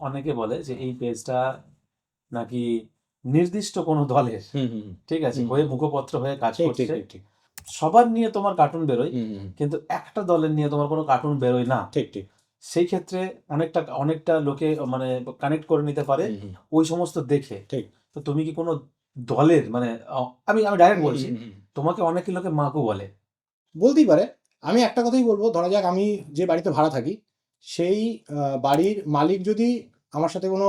অনেকে বলে যে এই পেজটা নাকি নির্দিষ্ট কোনো দলের। ঠিক আছে হয়ে মুখপত্র হয়ে কাজ করছে সবার নিয়ে তোমার কার্টুন বেরোয়। কিন্তু একটা দলের নিয়ে তোমার কোনো কার্টুন বেরোয় না ঠিক ঠিক সেই ক্ষেত্রে অনেকটা অনেকটা লোকে মানে কানেক্ট করে নিতে পারে। ওই সমস্ত দেখে ঠিক। তো তুমি কি কোনো দলের মানে আমি আমি ডাইরেক্ট বলছি। তোমাকে অনেকে লোকে মাকু বলে বলতেই পারে আমি একটা কথাই বলব ধরা যাক আমি যে বাড়িতে ভাড়া থাকি সেই বাড়ির মালিক যদি আমার সাথে কোনো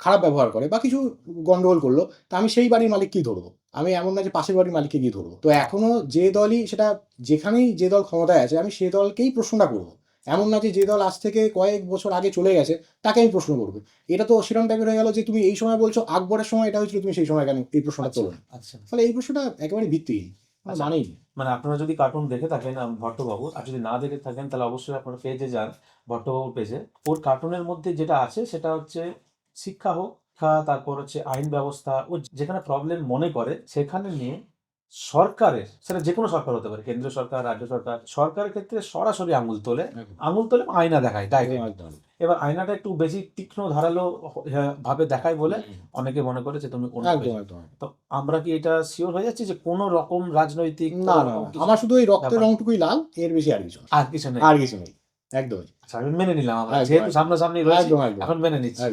খারাপ ব্যবহার করে বা কিছু গন্ডগোল করল তা আমি সেই বাড়ির মালিককেই ধরবো? আমি এমন না যে পাশের বাড়ির মালিককে গিয়ে ধরবো। তো এখনও যে দলই সেটা যেখানেই যে দল ক্ষমতায় আছে আমি সেই দলকেই প্রশ্নটা করব। এমন না যে যে দল আজ থেকে কয়েক বছর আগে চলে গেছে তাকে আমি প্রশ্ন করব। এটা তো সেরকম টাইপের হয়ে গেল যে তুমি এই সময় বলছো আকবরের সময় এটা হয়েছিল তুমি সেই সময় কেন এই প্রশ্নটা আচ্ছা তোলো আচ্ছা। ফলে এই প্রশ্নটা একেবারে ভিত্তিহীন। আমার আচ্ছা। মানেই মানে আপনারা যদি কার্টুন দেখে থাকেন ভট্টবাবু ভট্টবাবুর আর যদি না দেখে থাকেন তাহলে অবশ্যই আপনারা পেজে যান ভট্টবাবুর পেজে ওর কার্টুনের মধ্যে যেটা আছে সেটা হচ্ছে শিক্ষা হোক শিক্ষা তারপর হচ্ছে আইন ব্যবস্থা ও যেখানে প্রবলেম মনে করে সেখানে নিয়ে সরকারের সেটা যে কোনো সরকার হতে পারে কেন্দ্রীয় সরকার রাজ্য সরকার সরকারের ক্ষেত্রে সরাসরি আঙুল তোলে আঙুল তোলে আয়না দেখায় ডাইরেক্ট এবার আয়নাটা একটু বেশি তীক্ষ্ণ ধারালো ভাবে দেখায় বলে অনেকে মনে করে যে তুমি তো আমরা কি এটা শিওর হয়ে যাচ্ছি যে কোন রকম রাজনৈতিক না আমার শুধু ওই রক্তের। রংটুকুই লাল এর বেশি আর কিছু আর কিছু নেই। আর কিছু নেই। একদম। আচ্ছা মেনে নিলাম আমরা যেহেতু সামনাসামনি রয়েছে এখন মেনে নিচ্ছি।